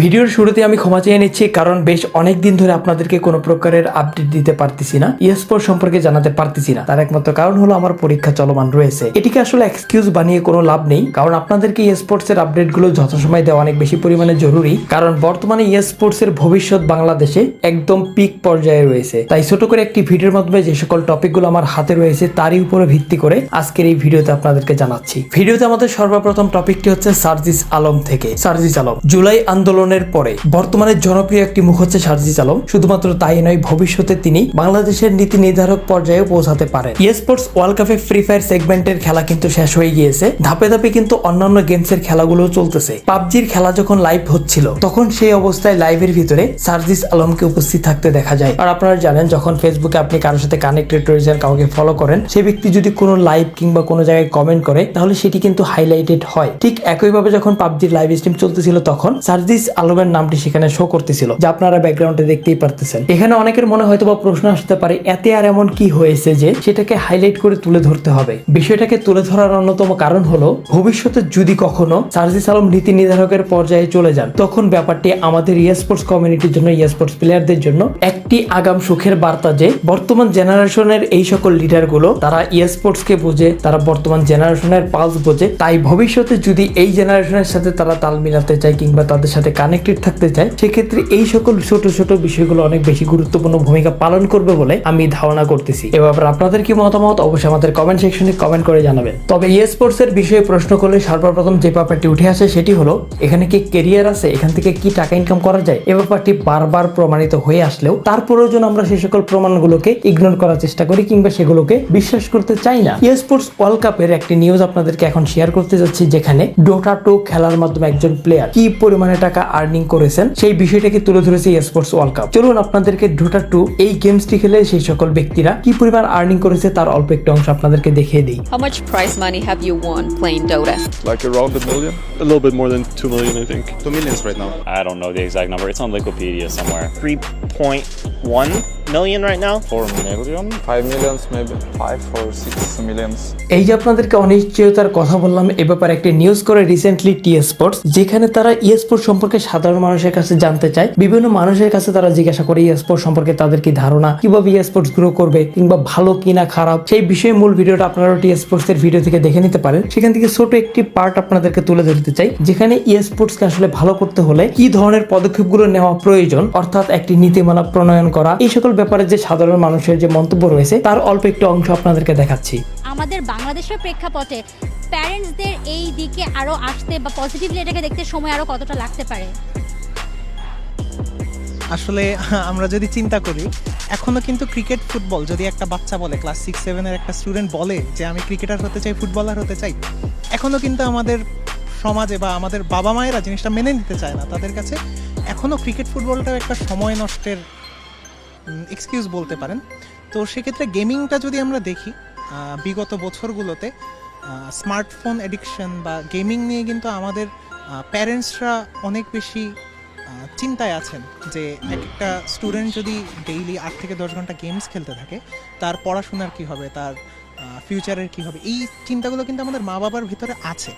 ভিডিওর শুরুতে আমি ক্ষমা চেয়ে নিচ্ছি, কারণ বেশ অনেক দিন ধরে আপনাদেরকে কোনো প্রকারের আপডেট দিতে পারতেছি না স্পোর্ট সম্পর্কে জানাতে পারতেছি না। তার একমাত্র কারণ হলো আমার পরীক্ষা চলমান রয়েছে। এটিকে আসলে এক্সকিউজ বানিয়ে কোনো লাভ নেই, কারণ আপনাদেরকে স্পোর্টস এর আপডেটগুলো যথাসময় দেওয়া অনেক বেশি পরিমাণে জরুরি, কারণ বর্তমানে স্পোর্টস এর ভবিষ্যৎ বাংলাদেশে একদম পিক পর্যায়ে রয়েছে। তাই ছোট করে একটি ভিডিওর মাধ্যমে যে সকল টপিকগুলো আমার হাতে রয়েছে, তারই উপরে ভিত্তি করে আজকের এই ভিডিওতে আপনাদেরকে জানাচ্ছি। ভিডিওতে আমাদের সর্বপ্রথম টপিকটি হচ্ছে সার্জিস আলম থেকে। সার্জিস আলম, জুলাই আন্দোলনের পরে বর্তমানে জনপ্রিয় একটি মুখ হচ্ছে সার্জিস আলম শুধুমাত্র তাই নয়, ভবিষ্যতে তিনি বাংলাদেশের নীতি নির্ধারক পর্যায়ে পৌঁছাতে পারেন। স্পোর্টস ওয়ার্ল্ড কাপে ফ্রি ফায়ার সেগমেন্টের খেলা কিন্তু শেষ হয়ে গিয়েছে। ধাপে ধাপে কিন্তু অন্যান্য গেমসের খেলাগুলো চলতেছে। পাবজির খেলা যখন লাইভ হচ্ছিল, তখন সেই অবস্থায় লাইভের ভিতরে সার্জিস আলমকে উপস্থিত থাকতে দেখা যায়। আর আপনারা জানেন, যখন ফেসবুকে আপনি কারোর সাথে কানেক্টেড রয়েছেন, কাউকে ফলো করেন সেই ব্যক্তি যদি কোনো লাইভ কিংবা কোনো জায়গায় কমেন্ট করে, তাহলে সেটি কিন্তু হাইলাইটেড হয়। ঠিক একইভাবে যখন পাবজির লাইভ স্ট্রিম চলতেছিল, তখন সার্জিস আলমের নামটি সেখানে শো করতেছিল, যা আপনারা ব্যাকগ্রাউন্ডে দেখতেই পারতেছেন। এখানে অনেকের মনে হয়তো বা প্রশ্ন আসতে পারে, এতে আর এমন কি হয়েছে যে সেটাকে হাইলাইট করে তুলে ধরতে হবে? বিষয়টাকে তুলে ধরার অন্যতম কারণ হলো, ভবিষ্যতে যদি কখনো সার্জিস আলম নীতি নির্ধারকের পর্যায়ে চলে যান, তখন ব্যাপারটি আমাদের স্পোর্টস কমিউনিটির জন্য স্পোর্টস প্লেয়ারদের জন্য একটি আগাম সুখের বার্তা যে, বর্তমান জেনারেশনের এই সকল লিডারগুলো তারা স্পোর্টস কে বোঝে, তারা বর্তমান জেনারেশনের পালস বোঝে, তাই ভবিষ্যতে যদি এই জেনারেশনের সাথে তারা তাল মিলাতে চায় কিংবা তাদের সাথে কানেক্টেড থাকতে চায়, সেক্ষেত্রে এই সকল ছোট ছোট বিষয়গুলো অনেক বেশি গুরুত্বপূর্ণ ভূমিকা পালন করবে বলে আমি ধারণা করতেছি। এ ব্যাপারে আপনাদের কি মতামত? অবশ্যই আমাদের কমেন্ট সেকশনে কমেন্ট করে জানাবেন। তবে ই স্পোর্টস এর বিষয়ে প্রশ্ন করলে সর্বপ্রথম যে ব্যাপারটি উঠে আসে সেটি হলো, এখানে কি কেরিয়ার আছে? এখান থেকে কি টাকা ইনকাম করা যায়? এ ব্যাপারটি বারবার প্রমাণিত হয়ে আসলেও তারপরেও যেন আমরা সেই সকল প্রমাণগুলোকে ইগনোর করার চেষ্টা করি কিংবা সেগুলোকে বিশ্বাস করতে চাই না। ই স্পোর্টস ওয়ার্ল্ড কাপের একটি নিউজ আপনাদেরকে এখন শেয়ার করতে যাচ্ছি, যেখানে ডোটা টু খেলার মাধ্যমে একজন প্লেয়ার কি পরিমাণে টাকা আর্নিং করেছেন সেই বিষয়টাকে তুলে ধরেছে এসপোর্টস ওয়ার্ল্ড কাপ চলুন আপনাদেরকে ঢোটা টু এই গেমসটি খেলে সেই সকল ব্যক্তিরা কি পরিমাণ আর্নিং করেছে তার অল্প একটু অংশ আপনাদেরকে দেখিয়ে দিই। How much prize money have you won playing Dota like around the million a little bit more than 2 million I think 2 million right now I don't know the exact number it's on Wikipedia somewhere 3.1 million right now. Four million, five millions, maybe five or six millions. এই যে আপনাদেরকে অনিশ্চয়তার কথা বললাম এ ব্যাপারে একটি news করে recently T Sports যেখানে তারা ই স্পোর্টস সম্পর্কে সাধারণ মানুষের কাছে জানতে চায় বিভিন্ন মানুষের কাছে তারা জিজ্ঞাসা করে ই স্পোর্টস সম্পর্কে তাদের কি ধারণা কীভাবে ই স্পোর্টস গ্রো করবে কিংবা ভালো কিনা খারাপ সেই বিষয়ে মূল ভিডিওটা আপনারা টি স্পোর্টস এর ভিডিও থেকে দেখে নিতে পারেন সেখান থেকে ছোট একটি পার্ট আপনাদেরকে তুলে ধরতে চাই যেখানে ই স্পোর্টসকে আসলে ভালো করতে হলে কি ধরনের পদক্ষেপগুলো নেওয়া প্রয়োজন অর্থাৎ একটি নীতিমালা প্রণয়ন করা এই সকল ব্যাপারে যে সাধারণ মানুষের যে মন্তব্য রয়েছে তার অল্প একটু অংশ আপনাদেরকে দেখাচ্ছি। আমাদের বাংলাদেশের প্রেক্ষাপটে প্যারেন্টসদের এই দিকে আরও আসতে বা পজিটিভলি এটাকে দেখতে সময় আরও কতটা লাগতে পারে? আসলে আমরা যদি চিন্তা করি এখনও কিন্তু ক্রিকেট ফুটবল যদি একটা বাচ্চা বলে ক্লাস সিক্স সেভেনের একটা স্টুডেন্ট বলে যে আমি ক্রিকেটার হতে চাই ফুটবলার হতে চাই এখনও কিন্তু আমাদের সমাজে বা আমাদের বাবা মায়েরা জিনিসটা মেনে নিতে চায় না। তাদের কাছে এখনও ক্রিকেট ফুটবলটাও একটা সময় নষ্টের এক্সকিউজ বলতে পারেন। তো সেক্ষেত্রে গেমিংটা যদি আমরা দেখি বিগত বছরগুলোতে স্মার্টফোন এডিকশন বা গেমিং নিয়ে কিন্তু আমাদের প্যারেন্টসরা অনেক বেশি চিন্তায় আছেন যে এক একটা স্টুডেন্ট যদি ডেইলি আট থেকে দশ ঘণ্টা গেমস খেলতে থাকে, তার পড়াশোনার কি হবে, তার ফিউচারের কি হবে, এই চিন্তাগুলো কিন্তু আমাদের মা বাবার ভিতরে আছে।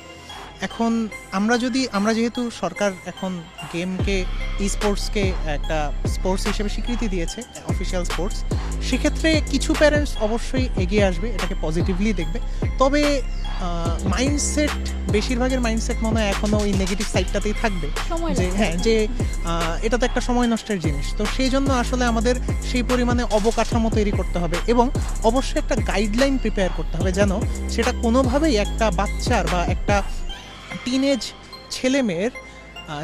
এখন আমরা যদি আমরা যেহেতু সরকার এখন গেমকে ই স্পোর্টসকে একটা স্পোর্টস হিসেবে স্বীকৃতি দিয়েছে অফিসিয়াল স্পোর্টস সেক্ষেত্রে কিছু প্যারেন্টস অবশ্যই এগিয়ে আসবে এটাকে পজিটিভলি দেখবে। তবে মাইন্ডসেট বেশিরভাগের মাইন্ডসেট মনে হয় এখনও ওই নেগেটিভ সাইডটাতেই থাকবে। যে হ্যাঁ যে এটা তো একটা সময় নষ্টের জিনিস। তো সেই জন্য আসলে আমাদের সেই পরিমাণে অবকাঠামো তৈরি করতে হবে এবং অবশ্যই একটা গাইডলাইন প্রিপেয়ার করতে হবে যেন সেটা কোনোভাবেই একটা বাচ্চার বা একটা টিনেজ ছেলে মেয়ের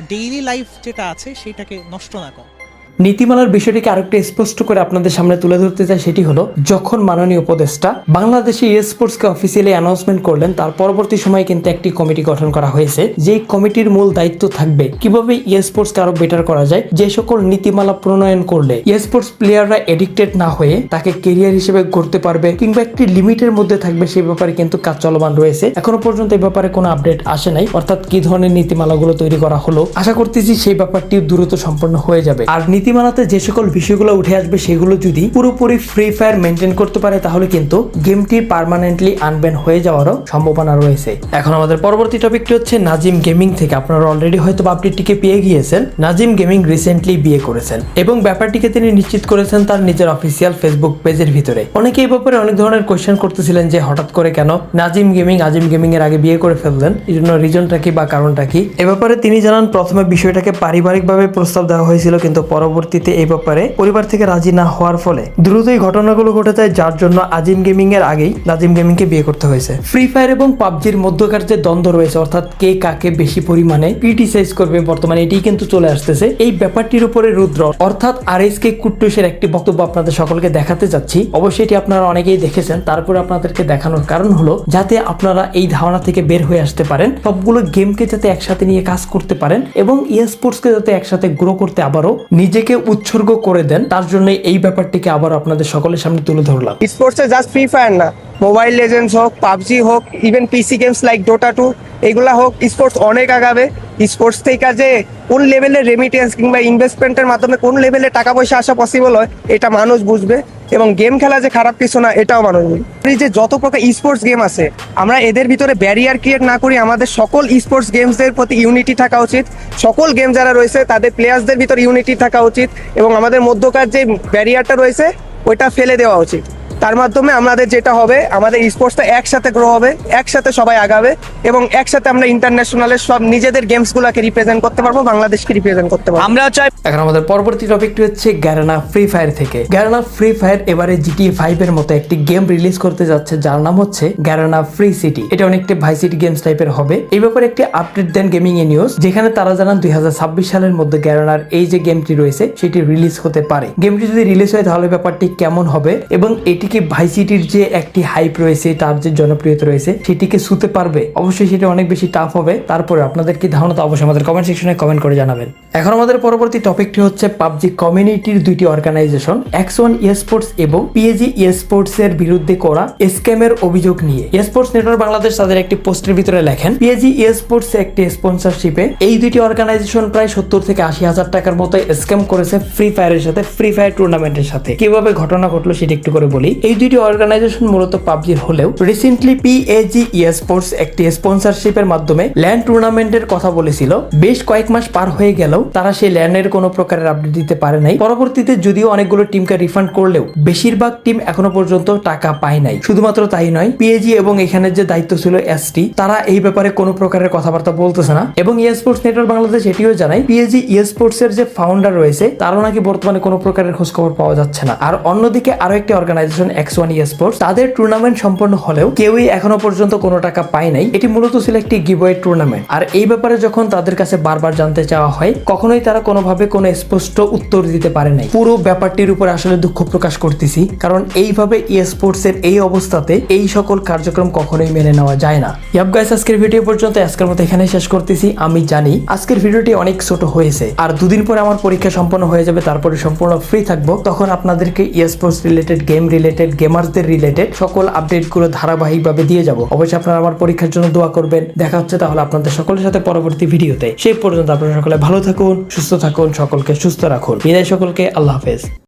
ডেইলি লাইফ যেটা আছে সেটাকে নষ্ট না করে। নীতিমালার বিষয়টিকে আরেকটু স্পষ্ট করে আপনাদের সামনে তুলে ধরতে চাই, সেটি হলো, যখন মাননীয় উপদেষ্টা বাংলাদেশে স্পোর্টসকে অফিসিয়ালি অ্যানাউন্সমেন্ট করলেন, তার পরবর্তী সময়ে কিন্তু একটি কমিটি গঠন করা হয়েছে। যেই কমিটির মূল দায়িত্ব থাকবে, কীভাবে স্পোর্টসকে আরও বেটার করা যায়, যে সকল নীতিমালা প্রণয়ন করলে স্পোর্টস প্লেয়াররা এডিক্টেড না হয়ে তাকে কেরিয়ার হিসেবে গড়তে পারবে, কিংবা একটি লিমিটের মধ্যে থাকবে, সেই ব্যাপারে কিন্তু কাজ চলমান রয়েছে। এখনও পর্যন্ত এই ব্যাপারে কোনো আপডেট আসে নাই, অর্থাৎ কি ধরনের নীতিমালাগুলো তৈরি করা হলো, আশা করতেছি সেই ব্যাপারটি দ্রুত সম্পন্ন হয়ে যাবে। আর নীতি নীতিমালাতে যে সকল বিষয়গুলো উঠে আসবে সেগুলো যদি পুরোপুরি ফ্রি ফায়ার মেনটেন করতে পারে, তাহলে কিন্তু গেমটি পার্মানেন্টলি আনব্যান হয়ে যাওয়ারও সম্ভাবনা রয়েছে। এখন আমাদের পরবর্তী টপিকটি হচ্ছে নাজিম গেমিং থেকে। আপনারা অলরেডি হয়তো আপডেটটিকে পেয়ে গিয়েছেন, নাজিম গেমিং রিসেন্টলি বিয়ে করেছেন এবং ব্যাপারটিকে তিনি নিশ্চিত করেছেন তার নিজের অফিসিয়াল ফেসবুক পেজের ভিতরে। অনেকে এই ব্যাপারে অনেক ধরনের কোয়েশ্চেন করতেছিলেন যে হঠাৎ করে কেন নাজিম গেমিং আজিম গেমিং এর আগে বিয়ে করে ফেললেন, এই জন্য রিজনটা কি বা কারণটা কি? এ ব্যাপারে তিনি জানান, প্রথমে বিষয়টাকে পারিবারিকভাবে প্রস্তাব দেওয়া হয়েছিল, কিন্তু পরবর্তীতে এই ব্যাপারে পরিবার থেকে রাজি না হওয়ার ফলে দ্রুতই ঘটনাগুলো ঘটে যায়, যার জন্য আজিম গেমিং এর আগেই নাজিম গেমিং কে বিয়ে করতে হয়েছে। ফ্রি ফায়ার এবং পাবজির মধ্যকার যে দ্বন্দ্ব রয়েছে, অর্থাৎ কে কাকে বেশি পরিমাণে ক্রিটিসাইজ করবে, বর্তমানে এটি কিন্তু চলে আসতেছে। এই ব্যাপারটির উপরে রুদ্র, অর্থাৎ আর এস কে কুট্টুসের একটি বক্তব্য আপনাদের সকলকে দেখাতে যাচ্ছি। অবশ্যই এটি আপনারা অনেকেই দেখেছেন, তারপরে আপনাদেরকে দেখানোর কারণ হলো, যাতে আপনারা এই ধারণা থেকে বের হয়ে আসতে পারেন, সবগুলো গেমকে যাতে একসাথে নিয়ে কাজ করতে পারেন এবং ই স্পোর্টসকে যাতে একসাথে গ্রো করতে আবারও নিজেকে উৎসর্গ করে দেন, তার জন্য এই ব্যাপারটিকে আবার আপনাদের সকলের সামনে তুলে ধরলাম। স্পোর্টসে জাস্ট ফ্রি ফায়ার না। মোবাইল লেজেন্ডস হোক, পাবজি হোক even PC games like Dota two এগুলা হোক স্পোর্টস অনেক আগাবে। স্পোর্টস থেকে যে কোন লেভেলের রেমিটেন্স কিংবা ইনভেস্টমেন্টের মাধ্যমে কোন লেভেলে টাকা পয়সা আসা পসিবল হয়, এটা মানুষ বুঝবে। এবং গেম খেলা যে খারাপ কিছু না, এটাও মানুষ বুঝবে। যে যত প্রকার স্পোর্টস গেম আছে, আমরা এদের ভিতরে ব্যারিয়ার ক্রিয়েট না করি, আমাদের সকল স্পোর্টস গেমসদের প্রতি ইউনিটি থাকা উচিত। সকল গেম যারা রয়েছে, তাদের প্লেয়ার্সদের ভিতর ইউনিটি থাকা উচিত। এবং আমাদের মধ্যকার যে ব্যারিয়ারটা রয়েছে, ওইটা ফেলে দেওয়া উচিত। তার মাধ্যমে আমাদের যেটা হবে, আমাদের স্পোর্টসটা একসাথে গ্রো হবে, একসাথে সবাই আগাবে এবং একসাথে আমরা ইন্টারন্যাশনালের সব নিজেদের গেমসগুলোকে রিপ্রেজেন্ট করতে পারব, বাংলাদেশকে রিপ্রেজেন্ট করতে পারব। আমরা চাই এখন আমাদের পরবর্তী টপিকটি হচ্ছে গ্যারানা ফ্রি ফায়ার থেকে। গ্যারানা ফ্রি ফায়ার এবারে জিটি ফাইভ এর মতো একটি গেম রিলিজ করতে যাচ্ছে, যার নাম হচ্ছে গ্যারানা ফ্রি সিটি এটা অনেকটা ভাই সিটি গেমস টাইপের হবে। এই ব্যাপারে একটি আপডেট দেন গেমিং এ নিউজ যেখানে তারা জানান দুই হাজার ছাব্বিশ সালের মধ্যে গ্যারানার এই যে গেমটি রয়েছে, সেটি রিলিজ হতে পারে। গেমটি যদি রিলিজ হয়, তাহলে ব্যাপারটি কেমন হবে এবং এটিকে ভাই সিটির যে একটি হাইপ রয়েছে, তার যে জনপ্রিয়তা রয়েছে, সেটিকে শুতে পারবে। অবশ্যই সেটা অনেক বেশি টাফ হবে। তারপরে আপনাদের কি ধারণা অবশ্যই আমাদের কমেন্ট সেকশনে কমেন্ট করে জানাবেন। এখন আমাদের পরবর্তী টপিকটি হচ্ছে পাবজি কমিউনিটির দুইটি অর্গানাইজেশন এক্স ওয়ান স্পোর্টস এবং পিএজি স্পোর্টস এর বিরুদ্ধে করা স্ক্যামের অভিযোগ নিয়ে। স্পোর্টস নেটওয়ার্ক বাংলাদেশ তাদের একটি পোস্টের ভিতরে লেখেন পিএজি স্পোর্টস একটি স্পন্সরশিপে এই দুইটি অর্গানাইজেশন প্রায় সত্তর থেকে আশি হাজার টাকার মতো স্ক্যাম করেছে ফ্রি ফায়ারের সাথে ফ্রি ফায়ার টুর্নামেন্টের সাথে। কীভাবে ঘটনা ঘটলো সেটি একটু করে বলি। এই দুইটি অর্গানাইজেশন মূলত পাবজির হলেও রিসেন্টলি পিএজি স্পোর্টস একটি স্পন্সরশিপের মাধ্যমে ল্যান্ড টুর্নামেন্টের কথা বলেছিল। বেশ কয়েক মাস পার হয়ে গেলেও তারা সেই ল্যান্ডের কোনো প্রকারের আপডেট দিতে পারে নাই। পরবর্তীতে যদিও অনেকগুলো টিমকে রিফান্ড করলেও বেশিরভাগ টিম এখনও পর্যন্ত টাকা পায় নাই। শুধুমাত্র তাই নয় পিএজি এবং এখানের যে দায়িত্ব ছিল এসটি তারা এই ব্যাপারে কোনো প্রকারের কথাবার্তা বলতেছে না। এবং স্পোর্টস নেটওয়ার্ক বাংলাদেশ এটিও জানায় পিএজি স্পোর্টস এর যে ফাউন্ডার রয়েছে, তারও নাকি বর্তমানে কোনো প্রকারের খোঁজখবর পাওয়া যাচ্ছে না। আর অন্যদিকে আরও একটি অর্গানাইজেশন এক্স ওয়ান স্পোর্টস তাদের টুর্নামেন্ট সম্পন্ন হলেও কেউই এখনও পর্যন্ত কোনো টাকা পায় নাই। এটি মূলত ছিল একটি গিভওয়ে টুর্নামেন্ট আর এই ব্যাপারে যখন তাদের কাছে বারবার জানতে চাওয়া হয়, কখনোই তারা কোনোভাবে কোনো স্পষ্ট উত্তর দিতে পারে নাই। পুরো ব্যাপারটির উপর আসলে দুঃখ প্রকাশ করতেছি, কারণ এইভাবে ই স্পোর্টস এর এই অবস্থাতে এই সকল কার্যক্রম কখনোই মেনে নেওয়া যায় না। ইয়াব গাইস আজকের ভিডিও পর্যন্ত, আজকের মতো এখানে শেষ করতেছি। আমি জানি, আজকের ভিডিওটি অনেক ছোট হয়েছে। আর দুদিন পরে আমার পরীক্ষা সম্পন্ন হয়ে যাবে, তারপরে সম্পূর্ণ ফ্রি থাকব। তখন আপনাদেরকে e sports related game related গেমারদের related সকল আপডেটগুলো ধারাবাহিকভাবে দিয়ে যাব। অবশ্যই আপনারা আমার পরীক্ষার জন্য দোয়া করবেন। দেখা হচ্ছে তাহলে আপনাদের সকলের সাথে পরবর্তী ভিডিওতে। সেই পর্যন্ত আপনারা সকলে ভালো থাকুন, সুস্থ থাকুন, সকলকে সুস্থ রাখুন। বিদায় সকলকে, আল্লাহ হাফেজ।